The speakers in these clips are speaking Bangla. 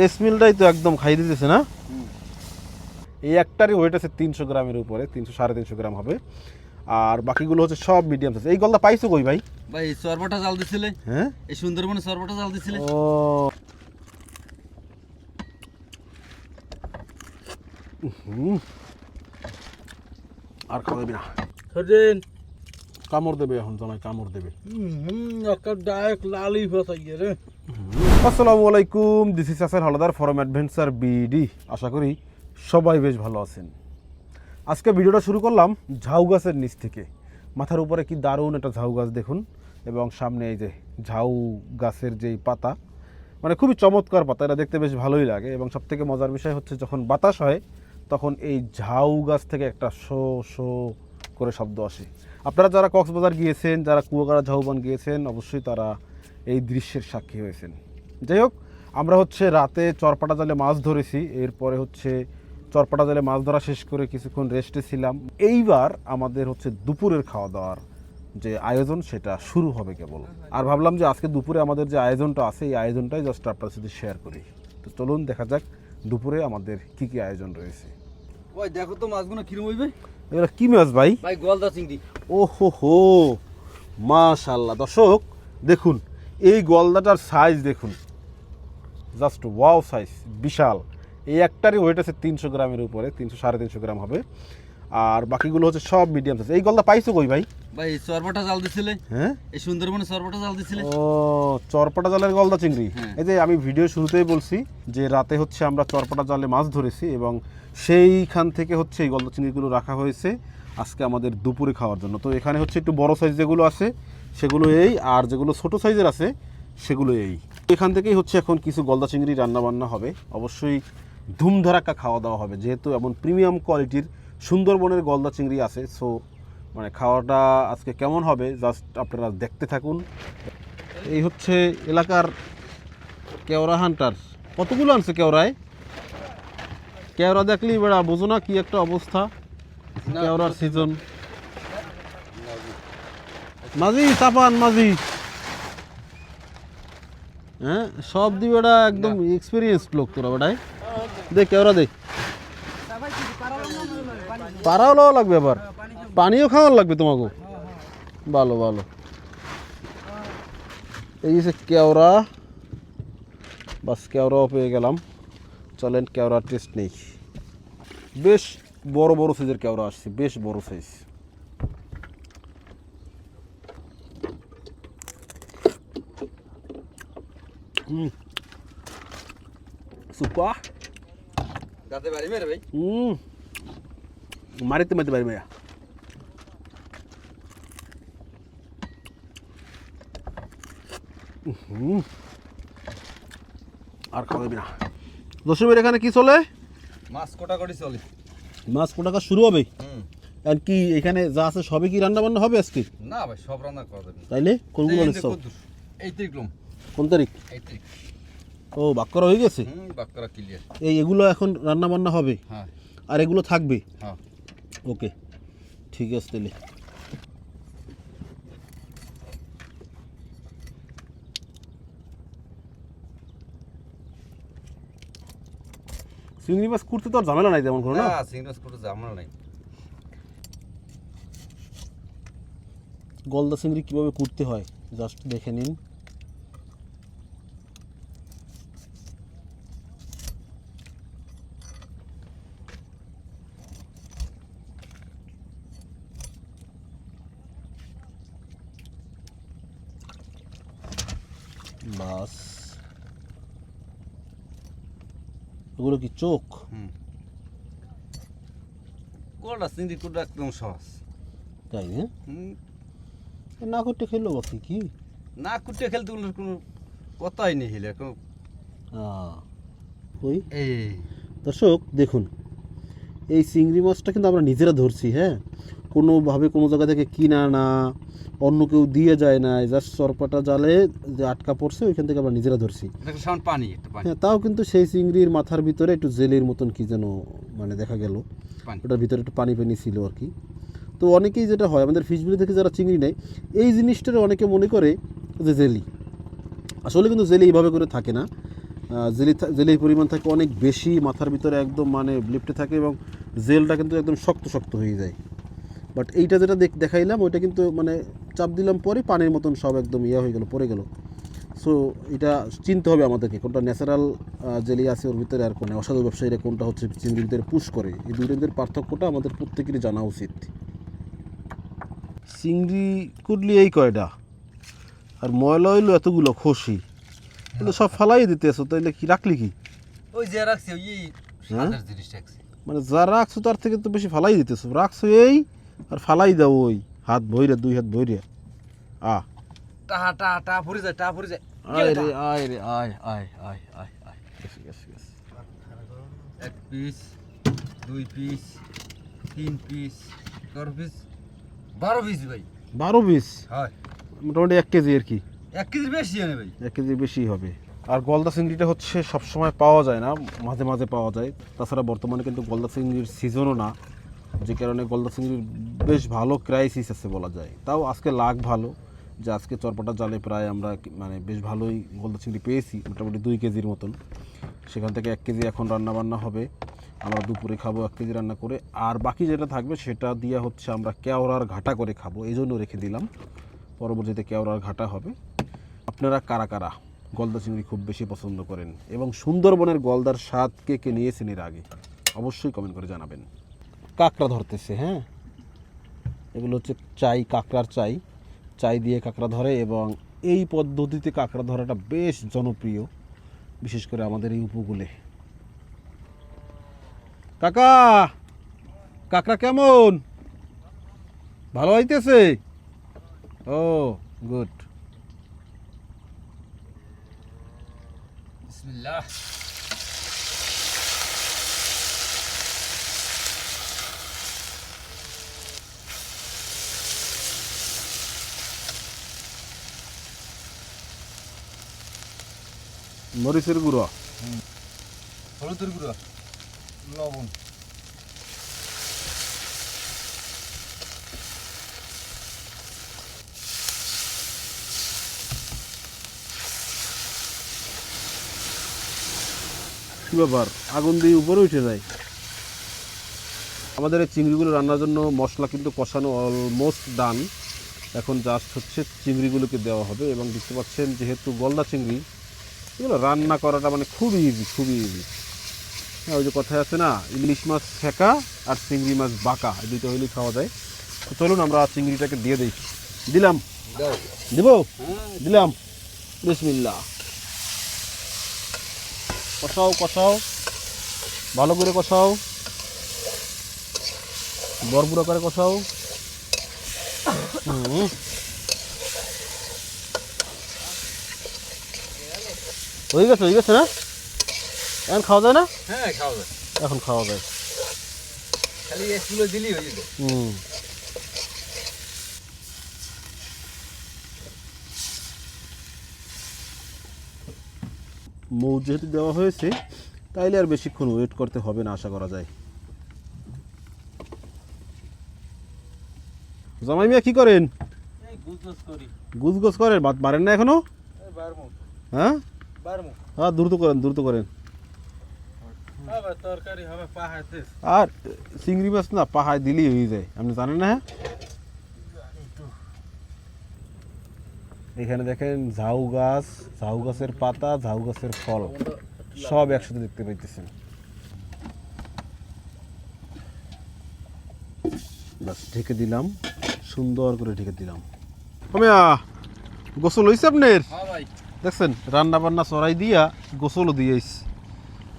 এই স্মেলটাই তো একদম খাই দিতেছে না? এই একটারই ওয়েট আছে তিনশো গ্রামের উপরে তিনশো সাড়ে তিনশো গ্রাম হবে। আর বাকিগুলো হচ্ছে সব মিডিয়াম সাইজ এই গলদা পাইছো কই ভাই? ভাই সর্বটা জাল দিছিলে? হ্যাঁ? এই সুন্দরবনে সর্বটা জাল দিছিলে? ও। আর খাওয়া দেবে না। সজেন কামড় দেবে এখন জামাই কামড় দেবে। হুম একটা ডাইরেক্ট লালি ফসাইয়ে রে। আসসালামু আলাইকুম this is Asar Haldar from Adventure BD আশা করি সবাই বেশ ভালো আছেন। আজকে ভিডিওটা শুরু করলাম ঝাউ গাছের নিচ থেকে। মাথার উপরে কি দারুণ একটা ঝাউ গাছ দেখুন, এবং সামনে এই যে ঝাউ গাছের যেই পাতা মানে খুবই চমৎকার পাতা, এটা দেখতে বেশ ভালোই লাগে, এবং সবথেকে মজার বিষয় হচ্ছে যখন বাতাস হয়, তখন এই ঝাউ গাছ থেকে একটা শো শো করে শব্দ আসে। আপনারা যারা কক্সবাজার গিয়েছেন, যারা কুয়াকাড়া ঝাউবান গিয়েছেন, অবশ্যই তারা এই দৃশ্যের সাক্ষী হয়েছেন। যাই হোক আমরা হচ্ছে রাতে চরপাটা জালে মাছ ধরেছি এরপরে হচ্ছে চরপাটা জালে মাছ ধরা শেষ করে কিছুক্ষণ রেস্টে ছিলাম। এইবার আমাদের হচ্ছে দুপুরের খাওয়া দাওয়ার যে আয়োজন সেটা শুরু হবে কেবল। আর ভাবলাম যে আজকে দুপুরে আমাদের যে আয়োজনটা আছে এই আয়োজনটাই জাস্ট আপনার সাথে শেয়ার করি। তো চলুন দেখা যাক দুপুরে আমাদের কি কি আয়োজন রয়েছে। ওই দেখো তো মাছগুলো কিরম হইবে। এগুলো কি মাছ ভাই? ভাই গলদা চিংড়ি। ও হো হো মাশাল্লাহ দর্শক দেখুন এই গলদাটার সাইজ দেখুন। জাস্ট ওয়াও সাইজ বিশাল। এই একটারই ওয়েট আছে তিনশো গ্রামের উপরে তিনশো সাড়ে তিনশো গ্রাম হবে। আর বাকিগুলো হচ্ছে সব মিডিয়াম সাইজ এই গলদা পাইছো কই ভাই? ভাই সর্বটা জাল দিছিলে? হ্যাঁ? এই সুন্দরবনে সর্বটা জাল দিছিলে? ও চরপাটা জালের গলদা চিংড়ি। হ্যাঁ। এই যে আমি ভিডিও শুরুতেই বলছি যে রাতে হচ্ছে আমরা চরপাটা জালে মাছ ধরেছি এবং সেইখান থেকে হচ্ছে এই গলদা চিংড়িগুলো রাখা হয়েছে আজকে আমাদের দুপুরে খাওয়ার জন্য। তো এখানে হচ্ছে একটু বড় সাইজ যেগুলো আছে সেগুলো এই আর যেগুলো ছোট সাইজের আছে সেগুলো এই। এখান থেকেই হচ্ছে এখন কিছু গলদা চিংড়ি রান্নাবান্না হবে। অবশ্যই ধুমধারাক্কা খাওয়া দাওয়া হবে, যেহেতু এমন প্রিমিয়াম কোয়ালিটির সুন্দরবনের গলদা চিংড়ি আছে। সো মানে খাওয়াটা আজকে কেমন হবে জাস্ট আপনারা দেখতে থাকুন। এই হচ্ছে এলাকার কেওড়া হান্টার। কতগুলো আনছে কেওড়ায়? কেওড়া দেখলি বেড়া বোঝো না কি একটা অবস্থা। কেওড়ার সিজন মাঝি, চাপান মাঝি। হ্যাঁ? সব দি বেড়া একদম এক্সপিরিয়েন্স লোক তোরা বেড়ায় দে কেওড়া দে পাড়াও লওয়া লাগবে আবার। পানিও খাওয়ার লাগবে তোমাকে। ভালো ভালো। এই যে কেওড়া বাস কেওড়াও পেয়ে গেলাম। চলেন কেওড়ার টেস্ট নেই। বেশ বড় বড় সাইজের কেওড়া আসছে বেশ বড় সাইজ হুম। সুপার দাঁতে বাড়ি মেরে ভাই। হুম। মারিতে মারিতে পারি ভাইয়া হুম। আর খাওয়া যাবে না। দশমীর এখানে কি চলে? মাছ কোটাকটি চলে। মাছ কোটাকা শুরু হবে? হুম। আর কি এখানে যা আছে সবই কি রান্না বান্না হবে আজকে? না ভাই সব রান্না করা যাবে। তাইলে কোনগুলো এই কোন তারিখ? ও বাক্যরা হয়ে গেছে? ক্লিয়ার এই এগুলো এখন রান্না বান্না হবে? হ্যাঁ। আর এগুলো থাকবে? হ্যাঁ। ওকে ঠিক আছে তাহলে। চিংড়ি মাছ করতে তো আর ঝামেলা নাই তেমন কোনো না? চিংড়ি মাছ জামা নাই। গলদা চিংড়ি কীভাবে করতে হয়? জাস্ট দেখে নিন বাস এগুলো কি চোখ? কোটা চিংড়ি কোটা একদম সহজ। তাই হ্যাঁ? হুম। না করতে খেলো বাকি কি? না কুটে খেলতে কোনো কোনো কথাই নেই হিলে ওই দর্শক দেখুন। এই চিংড়ি মাছটা কিন্তু আমরা নিজেরা ধরছি হ্যাঁ? কোনোভাবে কোনো জায়গা থেকে কিনা না অন্য কেউ দিয়ে যায় না জাস্ট চরপাটা জালে যে আটকা পড়ছে ওইখান থেকে আমরা নিজেরা ধরছি। পানি হ্যাঁ তাও কিন্তু সেই চিংড়ির মাথার ভিতরে একটু জেলের মতন কি যেন মানে দেখা গেল। ওটার ভিতরে একটু পানি পানি ছিল আর কি। তো অনেকেই যেটা হয় আমাদের ফিশবিলি থেকে যারা চিংড়ি নেয় এই জিনিসটার অনেকে মনে করে যে জেলি। আসলে কিন্তু জেলে এইভাবে করে থাকে না। জেলি জেলের পরিমাণ থাকে অনেক বেশি মাথার ভিতরে একদম মানে লিফটে থাকে এবং জেলটা কিন্তু একদম শক্ত শক্ত হয়ে যায়। বাট এইটা যেটা দেখ- দেখাইলাম ওইটা কিন্তু মানে চাপ দিলাম পরে পানির মতন সব একদম ইয়ে হয়ে গেল পড়ে গেল। সো এটা চিনতে হবে আমাদেরকে কোনটা ন্যাচারাল জেলি আছে ওর ভিতরে আর কোন অসাধু ব্যবসায়ীরা কোনটা হচ্ছে চিংড়ির ভিতরে পুশ করে। এই দুইটার পার্থক্যটা আমাদের প্রত্যেকেরই জানা উচিত। চিংড়ি কুটলি এই কয়টা? আর ময়লা হইল এতগুলো খসি। কিন্তু সব ফালাই দিতেছো তাইলে কি রাখলি কি? ওই যে রাখছি ওই হ্যাঁ? মানে যা রাখছো তার থেকে তো বেশি ফালাই দিতেছো। রাখছো এই আর ফালাই দাও ওই হাত ভইরে দুই হাত ভইরে। আ। টাহা টাহা টাহা ফুরে যায় টাহা ফুরে যায়। আয় রে আয় রে আয় আয় আয় আয় আয়। গেছে গেছে গেছে এক পিস দুই পিস তিন পিস চার পিস বারো পিস ভাই। বারো পিস? হয়। মোটামুটি এক কেজি আর কি? এক কেজির বেশি আনে ভাই। এক কেজি বেশি হবে। আর গলদা চিংড়িটা হচ্ছে সবসময় পাওয়া যায় না মাঝে মাঝে পাওয়া যায়। তাছাড়া বর্তমানে কিন্তু গলদা চিংড়ির সিজনও না। যে কারণে গলদা চিংড়ির বেশ ভালো ক্রাইসিস আছে বলা যায়। তাও আজকে লাখ ভালো যে আজকে চরপাটা জালে প্রায় আমরা মানে বেশ ভালোই গলদা চিংড়ি পেয়েছি, মোটামুটি দুই কেজির মতন। সেখান থেকে এক কেজি এখন রান্না বান্না হবে। আমরা দুপুরে খাব এক কেজি রান্না করে। আর বাকি যেটা থাকবে সেটা দিয়ে হচ্ছে আমরা কেওড়ার ঘাটা করে খাব এই জন্য রেখে দিলাম। পরবর্তীতে কেওড়ার ঘাটা হবে। আপনারা কারা কারা গলদা চিংড়ি খুব বেশি পছন্দ করেন এবং সুন্দরবনের গলদার স্বাদ কে কে নিয়েছেন এর আগে? অবশ্যই কমেন্ট করে জানাবেন। কাঁকড়া ধরতেছে হ্যাঁ? এগুলো হচ্ছে চাই, কাঁকড়ার চাই। চাই দিয়ে কাঁকড়া ধরে এবং এই পদ্ধতিতে কাঁকড়া ধরাটা বেশ জনপ্রিয়, বিশেষ করে আমাদের এই উপকূলে। কাকা, কাঁকড়া কেমন? ভালো হইতেছে? ও, গুড। বিসমিল্লাহ। মরিচের গুঁড়ো। হলুদের গুঁড়ো লবণ। কি ব্যাপার? আগুন দিয়ে উপরে উঠে যায়। আমাদের এই চিংড়িগুলো রান্নার জন্য মশলা কিন্তু কষানো অলমোস্ট ডান এখন জাস্ট হচ্ছে চিংড়িগুলোকে দেওয়া হবে এবং দেখতে পাচ্ছেন যেহেতু গলদা চিংড়ি এগুলো রান্না করাটা মানে খুবই ইজি খুবই ইজি হ্যাঁ ওই যে কথায় আছে না, ইলিশ মাছ ফেঁকা আর চিংড়ি মাছ বাঁকা, এই দুইটা হইলেই খাওয়া যায়। তো চলুন আমরা চিংড়িটাকে দিয়ে দিই। দিলাম? দিব? দিলাম। বিসমিল্লা কষাও কষাও। ভালো করে কষাও। বরপুরা করে কষাও। হুম। হয়ে গেছে হয়ে গেছে না? এখন খাওয়া যায় না? হ্যাঁ খাওয়া যায়। এখন খাওয়া যায়। খালি এক দিলেই হয়ে যাবে। হুম। মৌ যেহেতু দেওয়া হয়েছে তাইলে আর বেশিক্ষণ ওয়েট করতে হবে না আশা করা যায়। জামাই মিয়া কি করেন? গুজগজ করেন? ভাত মারেন না এখনও? হ্যাঁ? হ্যাঁ দ্রুত করেন দ্রুত করেন। আর চিংড়ি মাছ না পাহাড় দিলেই হয়ে যায়। আপনি জানেন না? এখানে দেখেন ঝাউ গাছ ঝাউ গাছের পাতা ঝাউ গাছের ফল। সব একসাথে দেখতে পাইতেছেন। বাস ঢেকে দিলাম। সুন্দর করে ঢেকে দিলাম। গোসল হয়েছে আপনার? হ্যাঁ ভাই। দেখছেন রান্না বান্না চড়াই দিয়া গোসলও দিয়েছি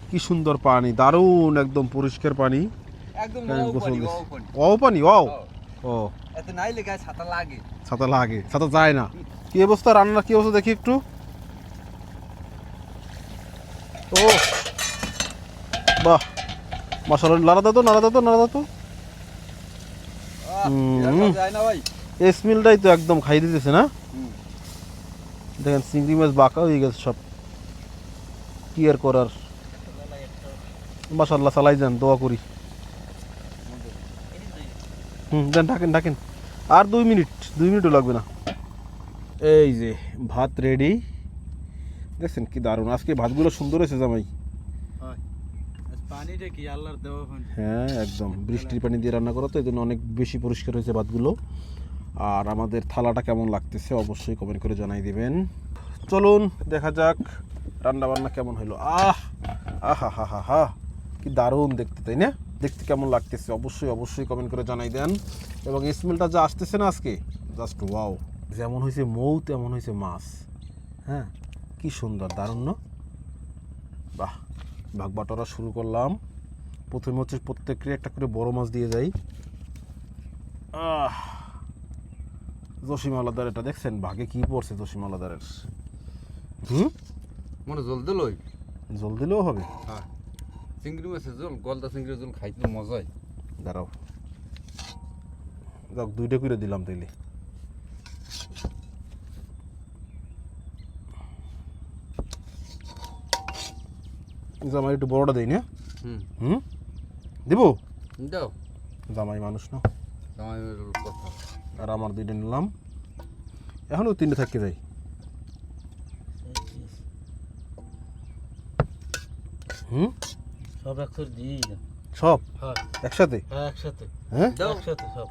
কি সুন্দর পানি দারুণ একদম পরিষ্কার পানি। একদম হ্যাঁ, গোসল দিছি। পানি। ও পানি ও। ছাতা লাগে। ছাতা লাগে ছাতা যায় না। কি অবস্থা রান্নার কি অবস্থা দেখি একটু। ও। বাহ মশলা নাড়া দাও তো নাড়া দাও তো নাড়া দাও তো। আহ, হুম। এরকম যায় না ভাই। এই স্মেলটাই তো একদম খাই দিতেছে না। দেখেন চিংড়ি মাছ বাঁকা হয়ে গেছে সব। কি আর করার? মাসাল্লাহ চালাই যান দোয়া করি। হুম দেন ঢাকেন ঢাকেন। আর দুই মিনিট দুই মিনিটও লাগবে না। এই যে ভাত রেডি দেখছেন কি দারুণ। আজকে ভাতগুলো সুন্দর হয়েছে জামাই। হয়। হ্যাঁ একদম। বৃষ্টির পানি দিয়ে রান্না করা তো এই জন্য অনেক বেশি পরিষ্কার হয়েছে ভাতগুলো। আর আমাদের থালাটা কেমন লাগতেছে অবশ্যই কমেন্ট করে জানাই দিবেন। চলুন, দেখা যাক রান্না বান্না কেমন হলো। আহ, আহা হা হা হা কি দারুণ দেখতে, তাই না? দেখতে কেমন লাগতেছে অবশ্যই অবশ্যই কমেন্ট করে জানাই দেন। এবং স্মেলটা যা আসতেছে না আজকে জাস্ট ওয়াও যেমন হয়েছে মৌ, তেমন হয়েছে মাছ। হ্যাঁ কি সুন্দর, দারুণ, না? বাহ ভাগ বাটোরা শুরু করলাম। প্রথমে হচ্ছে প্রত্যেকের একটা করে বড় মাছ দিয়ে যাই। আহ জসিম আলাদার এটা দেখছেন? ভাগে কি পড়ছে জসিম আলাদারের হুম? মনে জল দিলই জল দিলেও হবে। হ্যাঁ। চিংড়ি মাছের জল গলদা চিংড়ির জল খাইতে মজাই। দাঁড়াও। যাক দুইটা করে দিলাম তাইলে। জামাই একটু বড়টা দেই না? হুম। হুম? দিব? দাও। জামাই মানুষ না। জামাই কথা। আর আমার দুইটা নিলাম। এখনও তিনটে থাকতে যাই হুম? সব একসাথে দিয়ে সব? একসাথে? হ্যাঁ একসাথে। হ্যাঁ? একসাথে সব।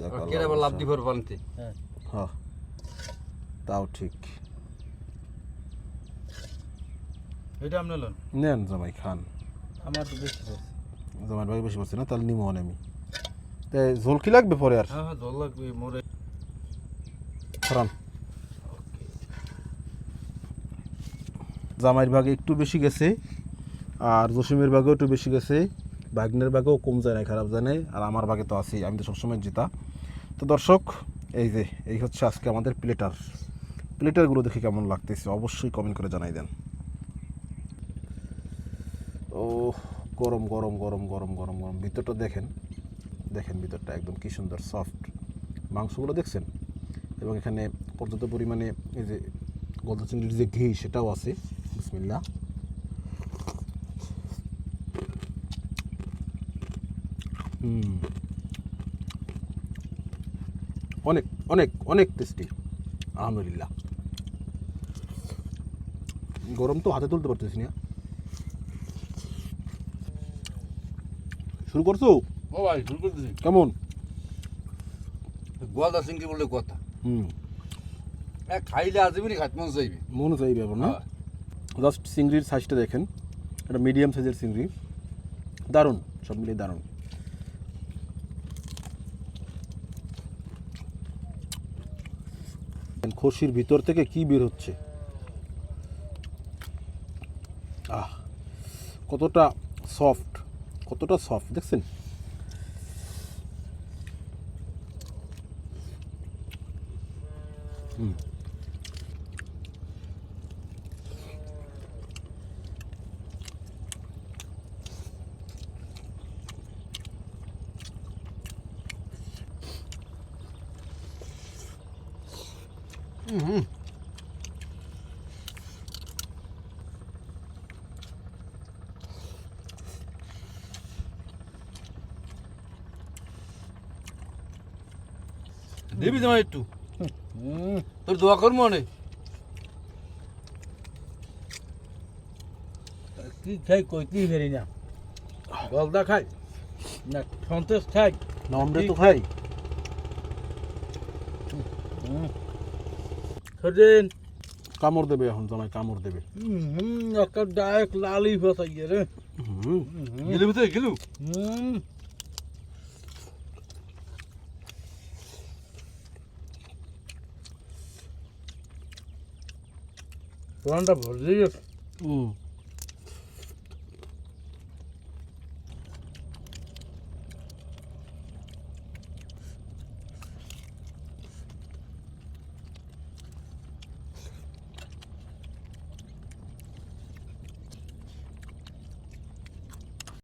যাক আবার লাভ ভরসা। দিবার বানতে হ্যাঁ। হ্যাঁ। তাও ঠিক। এটা আপনি নেন। জামাই খান। আমার তো বেশি জামাই ভাই বেশি পাচ্ছি না তাহলে নিমো আমি। ঝোল কি লাগবে পরে আর? হ্যাঁ হ্যাঁ লাগবে মোরে। খারান। জামাইয়ের ভাগে একটু বেশি গেছে আর জসিমের ভাগেও একটু বেশি গেছে বাগনের ভাগেও কম যায় না খারাপ যায় আর আমার ভাগে তো আছেই আমি তো সবসময় জিতা। তো দর্শক এই যে এই হচ্ছে আজকে আমাদের প্লেটার। প্লেটারগুলো দেখে কেমন লাগতেছে অবশ্যই কমেন্ট করে জানাই দেন। ও গরম গরম গরম গরম গরম গরম ভিতরটা দেখেন। দেখেন ভিতরটা একদম কি সুন্দর সফট মাংসগুলো দেখছেন? এবং এখানে পর্যাপ্ত পরিমাণে এই যে গলদা চিংড়ির যে ঘি, সেটাও আছে। বিসমিল্লা অনেক অনেক অনেক টেস্টি আলহামদুলিল্লাহ। গরম তো হাতে তুলতে পারতেছি না। শুরু করছ? ও ভাই শুরু করে দিছি কেমন? গলদা চিংড়ি বলে কথা। হুম। এ খাইলে আজীবনই খাইতে মন চাইবে। মনে চাই ব্যাপার না? হ্যাঁ। জাস্ট চিংড়ির সাইজটা দেখেন। এটা মিডিয়াম সাইজের চিংড়ি দারুণ সব মিলিয়ে দারুণ। খসির ভিতর থেকে কি বের হচ্ছে। আহ কতটা সফট কতটা সফট দেখছেন? হুম দিবি তোমার একটু তোর দোয়া কর মনে। কি খাই কই কি ফেরি না? গলদা খাই না সন্তোষ খাই না আমরা তো খাই। সরিন কামড় দেবে এখন জামাই কামড় দেবে। একটা ডাইরেক্ট লালি ফসাই রে। গেলু ভিতরে গেলু হুম। প্রাণটা ভরে গেছে হুম